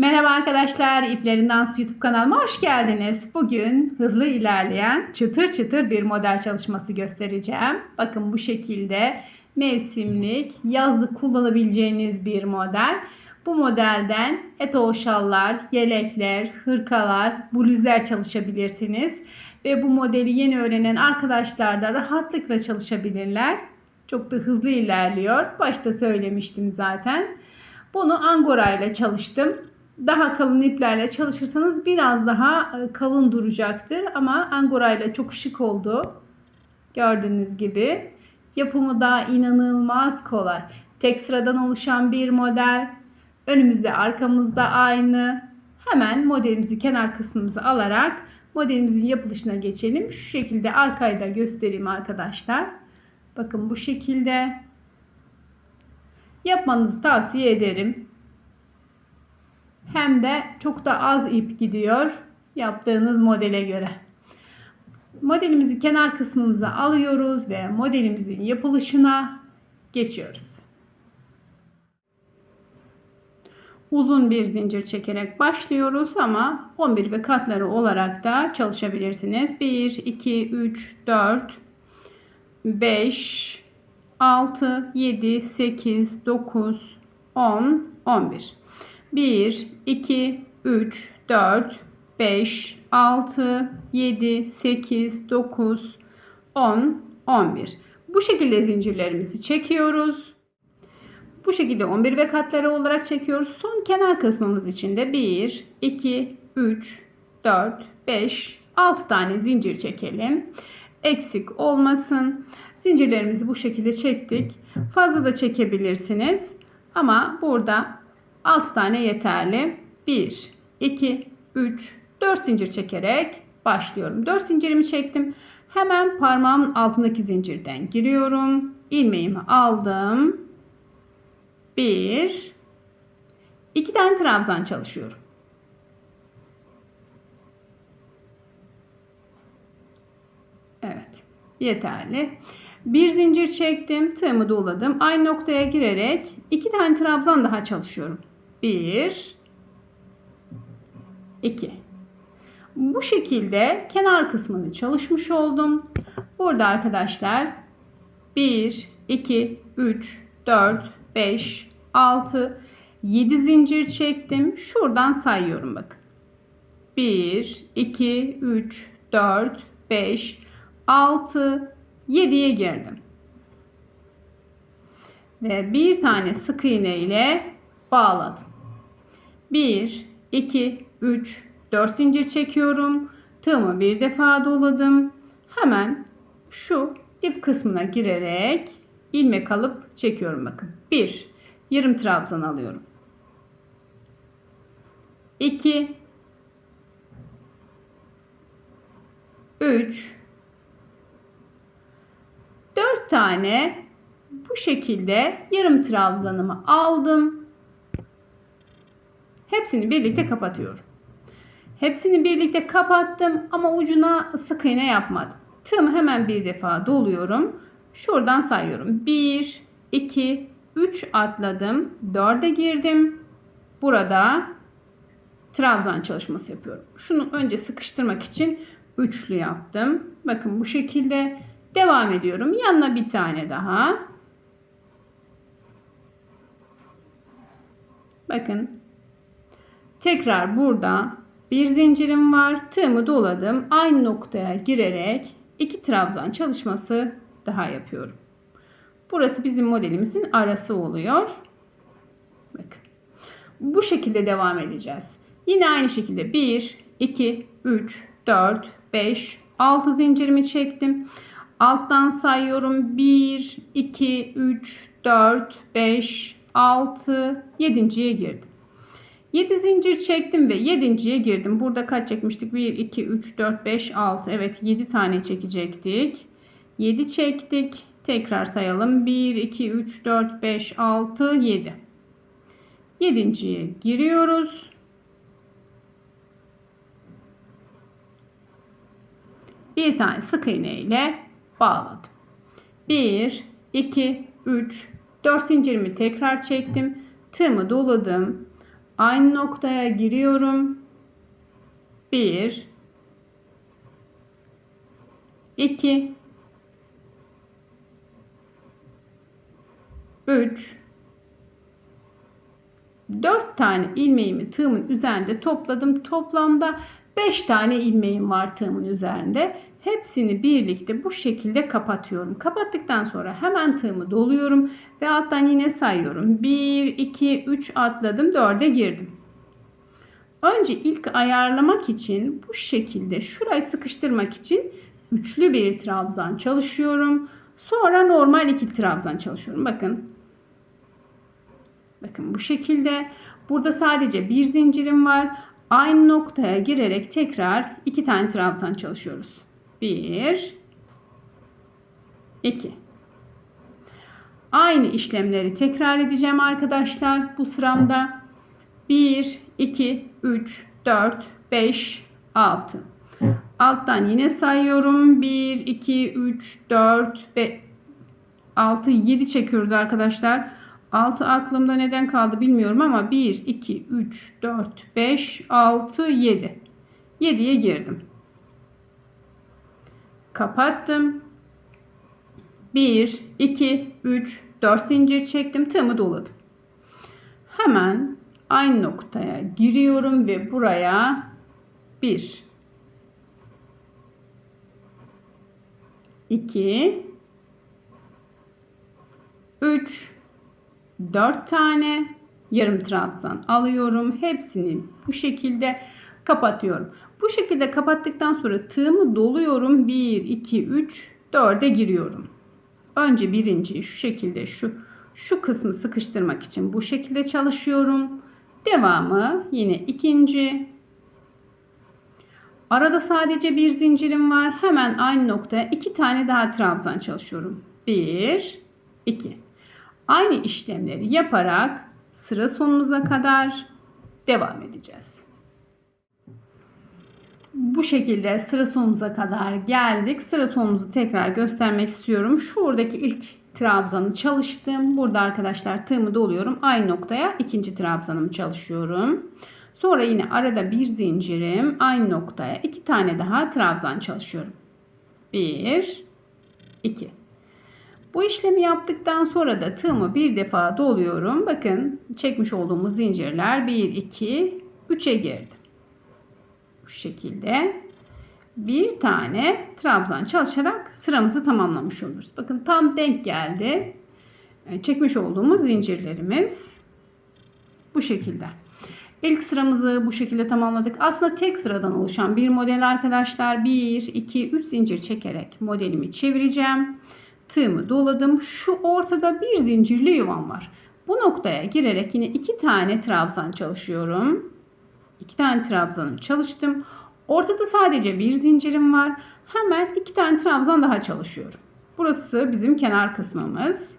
Merhaba arkadaşlar, İplerin Dansı YouTube kanalıma hoş geldiniz. Bugün hızlı ilerleyen çıtır çıtır bir model çalışması göstereceğim. Bakın bu şekilde mevsimlik, yazlık kullanabileceğiniz bir model. Bu modelden etol şallar, yelekler, hırkalar, bluzlar çalışabilirsiniz. Ve bu modeli yeni öğrenen arkadaşlar da rahatlıkla çalışabilirler. Çok da hızlı ilerliyor. Başta söylemiştim zaten. Bunu angora ile çalıştım. Daha kalın iplerle çalışırsanız biraz daha e, kalın duracaktır. Ama angora ile çok şık oldu. Gördüğünüz gibi. Yapımı da inanılmaz kolay. Tek sıradan oluşan bir model. Önümüzde arkamızda aynı. Hemen modelimizi kenar kısmımıza alarak modelimizin yapılışına geçelim. Şu şekilde arkayı da göstereyim arkadaşlar. Bakın bu şekilde yapmanızı tavsiye ederim. Hem de çok da az ip gidiyor yaptığınız modele göre. Modelimizi kenar kısmımıza alıyoruz ve modelimizin yapılışına geçiyoruz. Uzun bir zincir çekerek başlıyoruz ama 11 ve katları olarak da çalışabilirsiniz. 1, 2, 3, 4, 5, 6, 7, 8, 9, 10, 11. 1, 2, 3, 4, 5, 6, 7, 8, 9, 10, 11. Bu şekilde zincirlerimizi çekiyoruz. Bu şekilde 11 ve katları olarak çekiyoruz. Son kenar kısmımız için de 1, 2, 3, 4, 5, 6 tane zincir çekelim. Eksik olmasın. Zincirlerimizi bu şekilde çektik. Fazla da çekebilirsiniz. Ama burada 6 tane yeterli. 1, 2, 3, 4 zincir çekerek başlıyorum. 4 zincirimi çektim. Hemen parmağımın altındaki zincirden giriyorum. İlmeğimi aldım. 1, 2 tane trabzan çalışıyorum. Evet. Yeterli. Bir zincir çektim. Tığımı doladım. Aynı noktaya girerek iki tane trabzan daha çalışıyorum. 1 2 Bu şekilde kenar kısmını çalışmış oldum. Burada arkadaşlar 1 2 3 4 5 6 7 zincir çektim. Şuradan sayıyorum bakın. 1 2 3 4 5 6 7'ye girdim. Ve bir tane sık iğne ile bağladım. 1, 2, 3, 4 zincir çekiyorum. Tığımı bir defa doladım. Hemen şu dip kısmına girerek ilmek alıp çekiyorum bakın. 1, yarım trabzan alıyorum. 2, 3, 4 tane bu şekilde yarım trabzanımı aldım. Hepsini birlikte kapatıyorum. Hepsini birlikte kapattım ama ucuna sık iğne yapmadım. Tığımı hemen bir defa doluyorum. Şuradan sayıyorum. 1, 2, 3 atladım. 4'e girdim. Burada trabzan çalışması yapıyorum. Şunu önce sıkıştırmak için üçlü yaptım. Bakın bu şekilde devam ediyorum. Yanına bir tane daha. Bakın Tekrar burada bir zincirim var. Tığımı doladım. Aynı noktaya girerek iki trabzan çalışması daha yapıyorum. Burası bizim modelimizin arası oluyor. Bakın. Bu şekilde devam edeceğiz. Yine aynı şekilde 1, 2, 3, 4, 5, 6 zincirimi çektim. Alttan sayıyorum. 1, 2, 3, 4, 5, 6, 7.ye girdim. 7 zincir çektim ve 7.ye girdim. Burada kaç çekmiştik? 1, 2, 3, 4, 5, 6. Evet 7 tane çekecektik. 7 çektik. Tekrar sayalım. 1, 2, 3, 4, 5, 6, 7. 7.ye giriyoruz. Bir tane sık iğne ile bağladım. 1, 2, 3, 4 zincirimi tekrar çektim. Tığımı doladım Aynı noktaya giriyorum. 1 2 3 4 tane ilmeğimi tığımın üzerinde topladım. Toplamda 5 tane ilmeğim var tığımın üzerinde. Hepsini birlikte bu şekilde kapatıyorum. Kapattıktan sonra hemen tığımı doluyorum ve alttan yine sayıyorum. 1, 2, 3 atladım, 4'e girdim. Önce ilk ayarlamak için bu şekilde şurayı sıkıştırmak için üçlü bir trabzan çalışıyorum. Sonra normal iki trabzan çalışıyorum. Bakın. Bakın bu şekilde. Burada sadece bir zincirim var. Aynı noktaya girerek tekrar iki tane trabzan çalışıyoruz. 1 2 Aynı işlemleri tekrar edeceğim arkadaşlar bu sıramda. 1 2 3 4 5 6 Alttan yine sayıyorum. 1 2 3 4 5 6 7 çekiyoruz arkadaşlar. 6 aklımda neden kaldı bilmiyorum ama 1 2 3 4 5 6 7 7'ye girdim kapattım. 1, 2, 3, 4 zincir çektim. Tığımı doladım. Hemen aynı noktaya giriyorum ve buraya 1, 2, 3, 4 tane yarım trabzan alıyorum. Hepsini bu şekilde kapatıyorum. Bu şekilde kapattıktan sonra tığımı doluyorum. 1, 2, 3, 4'e giriyorum. Önce birinciyi şu şekilde şu şu kısmı sıkıştırmak için bu şekilde çalışıyorum. Devamı yine ikinci. Arada sadece bir zincirim var. Hemen aynı noktaya iki tane daha trabzan çalışıyorum. 1, 2. Aynı işlemleri yaparak sıra sonumuza kadar devam edeceğiz. Bu şekilde sıra sonumuza kadar geldik. Sıra sonumuzu tekrar göstermek istiyorum. Şuradaki ilk trabzanı çalıştım. Burada arkadaşlar tığımı doluyorum. Aynı noktaya ikinci trabzanımı çalışıyorum. Sonra yine arada bir zincirim. Aynı noktaya iki tane daha trabzan çalışıyorum. Bir, iki. Bu işlemi yaptıktan sonra da tığımı bir defa doluyorum. Bakın çekmiş olduğumuz zincirler 1, 2, 3'e girdi bu şekilde bir tane trabzan çalışarak sıramızı tamamlamış oluruz. Bakın tam denk geldi. E, çekmiş olduğumuz zincirlerimiz bu şekilde. İlk sıramızı bu şekilde tamamladık. Aslında tek sıradan oluşan bir model arkadaşlar. 1, 2, 3 zincir çekerek modelimi çevireceğim. Tığımı doladım. Şu ortada bir zincirli yuvam var. Bu noktaya girerek yine iki tane trabzan çalışıyorum. 2 tane trabzanım çalıştım. Ortada sadece bir zincirim var. Hemen iki tane trabzan daha çalışıyorum. Burası bizim kenar kısmımız.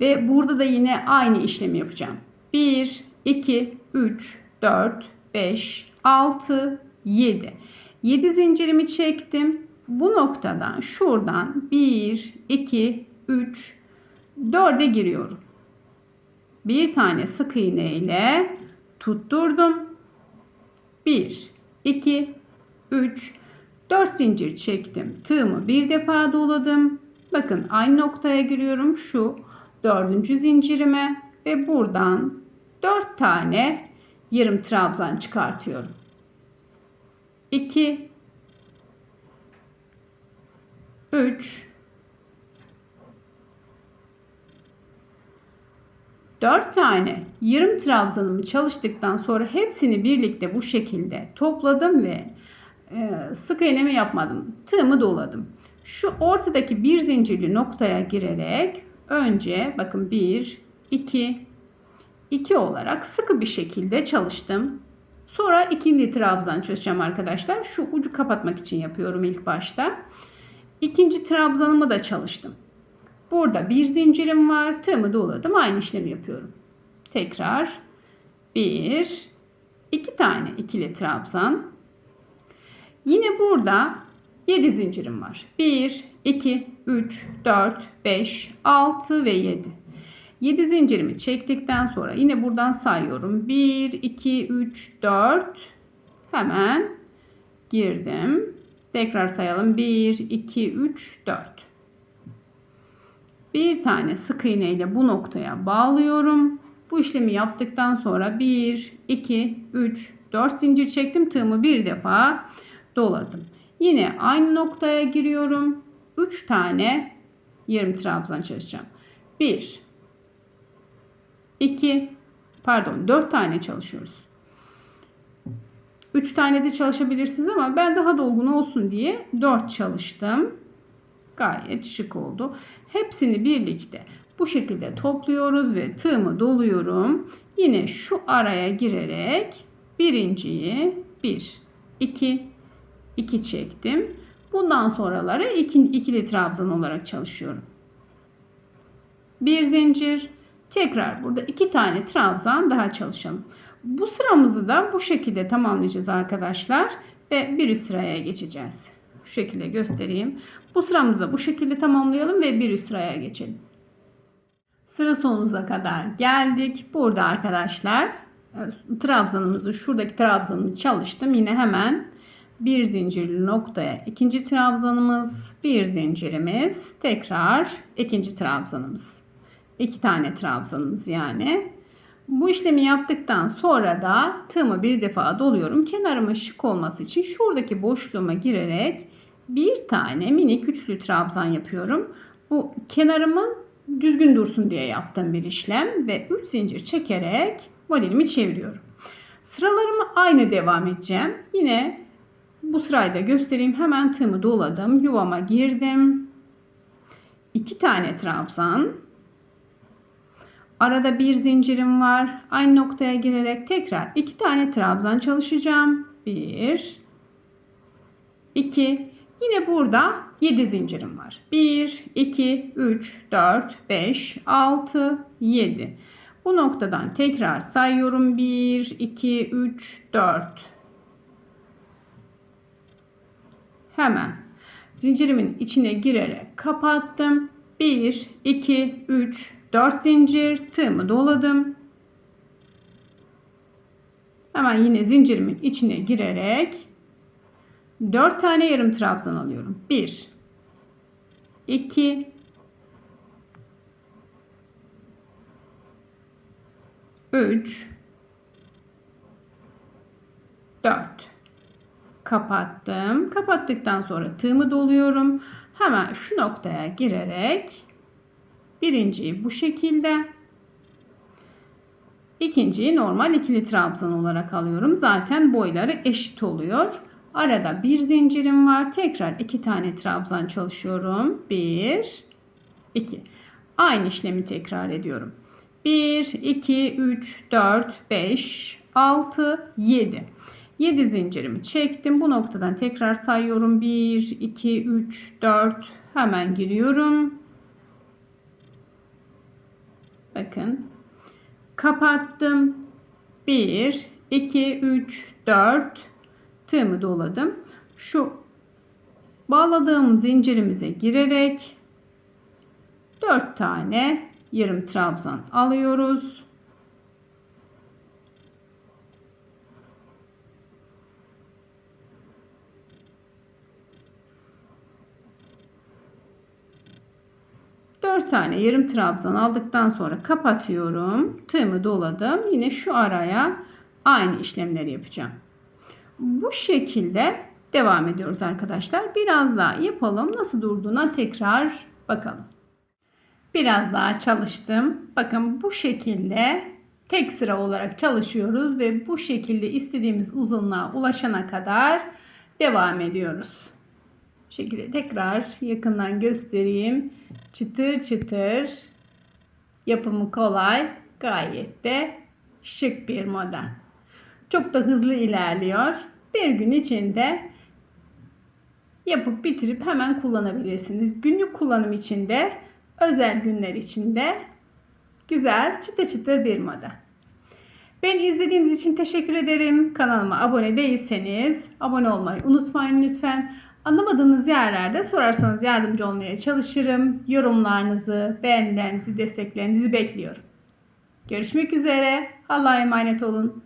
Ve burada da yine aynı işlemi yapacağım. 1, 2, 3, 4, 5, 6, 7. 7 zincirimi çektim. Bu noktadan şuradan 1, 2, 3, 4'e giriyorum. Bir tane sık iğne ile tutturdum. 1, 2, 3, 4 zincir çektim. Tığımı bir defa doladım. Bakın aynı noktaya giriyorum. Şu dördüncü zincirime ve buradan 4 tane yarım trabzan çıkartıyorum. 2 3 4 tane yarım trabzanımı çalıştıktan sonra hepsini birlikte bu şekilde topladım ve e, sık iğnemi yapmadım. Tığımı doladım. Şu ortadaki bir zincirli noktaya girerek önce bakın 1, 2, 2 olarak sıkı bir şekilde çalıştım. Sonra ikinci trabzan çalışacağım arkadaşlar. Şu ucu kapatmak için yapıyorum ilk başta. İkinci trabzanımı da çalıştım. Burada bir zincirim var. Tığımı doladım. Aynı işlemi yapıyorum. Tekrar bir, iki tane ikili trabzan. Yine burada 7 zincirim var. 1, 2, 3, 4, 5, 6 ve 7. 7 zincirimi çektikten sonra yine buradan sayıyorum. 1, 2, 3, 4. Hemen girdim. Tekrar sayalım. 1, 2, 3, 4. Bir tane sık iğne ile bu noktaya bağlıyorum. Bu işlemi yaptıktan sonra 1, 2, 3, 4 zincir çektim. Tığımı bir defa doladım. Yine aynı noktaya giriyorum. 3 tane yarım trabzan çalışacağım. 1 2 pardon 4 tane çalışıyoruz. 3 tane de çalışabilirsiniz ama ben daha dolgun olsun diye 4 çalıştım. Gayet şık oldu. Hepsini birlikte bu şekilde topluyoruz ve tığımı doluyorum. Yine şu araya girerek birinciyi 1 2 2 çektim. Bundan sonraları iki, ikili trabzan olarak çalışıyorum. Bir zincir. Tekrar burada iki tane trabzan daha çalışalım. Bu sıramızı da bu şekilde tamamlayacağız arkadaşlar. Ve bir üst sıraya geçeceğiz. Şu şekilde göstereyim. Bu sıramızı da bu şekilde tamamlayalım ve bir üst sıraya geçelim. Sıra sonumuza kadar geldik. Burada arkadaşlar e, trabzanımızı şuradaki trabzanımı çalıştım. Yine hemen bir zincirli noktaya ikinci trabzanımız, bir zincirimiz, tekrar ikinci trabzanımız. İki tane trabzanımız yani. Bu işlemi yaptıktan sonra da tığımı bir defa doluyorum. Kenarıma şık olması için şuradaki boşluğuma girerek bir tane minik üçlü trabzan yapıyorum. Bu kenarımın düzgün dursun diye yaptığım bir işlem ve 3 zincir çekerek modelimi çeviriyorum. Sıralarımı aynı devam edeceğim. Yine bu sırayı da göstereyim. Hemen tığımı doladım. Yuvama girdim. 2 tane trabzan. Arada bir zincirim var. Aynı noktaya girerek tekrar 2 tane trabzan çalışacağım. 1 2 Yine burada 7 zincirim var. 1 2 3 4 5 6 7. Bu noktadan tekrar sayıyorum. 1 2 3 4 Hemen zincirimin içine girerek kapattım. 1, 2, 3, 4 zincir tığımı doladım. Hemen yine zincirimin içine girerek 4 tane yarım trabzan alıyorum. 1 2 3 4 kapattım. Kapattıktan sonra tığımı doluyorum. Hemen şu noktaya girerek birinciyi bu şekilde ikinciyi normal ikili trabzan olarak alıyorum. Zaten boyları eşit oluyor. Arada bir zincirim var. Tekrar iki tane trabzan çalışıyorum. Bir, iki. Aynı işlemi tekrar ediyorum. 1, 2, 3, 4, 5, 6, 7. 7 zincirimi çektim. Bu noktadan tekrar sayıyorum. 1, 2, 3, 4. Hemen giriyorum. Bakın. Kapattım. 1, 2, 3, 4. Tığımı doladım. Şu bağladığım zincirimize girerek 4 tane yarım trabzan alıyoruz. 4 tane yarım trabzan aldıktan sonra kapatıyorum. Tığımı doladım. Yine şu araya aynı işlemleri yapacağım. Bu şekilde devam ediyoruz arkadaşlar. Biraz daha yapalım. Nasıl durduğuna tekrar bakalım. Biraz daha çalıştım. Bakın bu şekilde tek sıra olarak çalışıyoruz ve bu şekilde istediğimiz uzunluğa ulaşana kadar devam ediyoruz şekilde tekrar yakından göstereyim. Çıtır çıtır yapımı kolay gayet de şık bir model. Çok da hızlı ilerliyor. Bir gün içinde yapıp bitirip hemen kullanabilirsiniz. Günlük kullanım içinde, özel günler içinde güzel çıtır çıtır bir model. Ben izlediğiniz için teşekkür ederim. Kanalıma abone değilseniz abone olmayı unutmayın lütfen. Anlamadığınız yerlerde sorarsanız yardımcı olmaya çalışırım. Yorumlarınızı, beğenilerinizi, desteklerinizi bekliyorum. Görüşmek üzere. Allah'a emanet olun.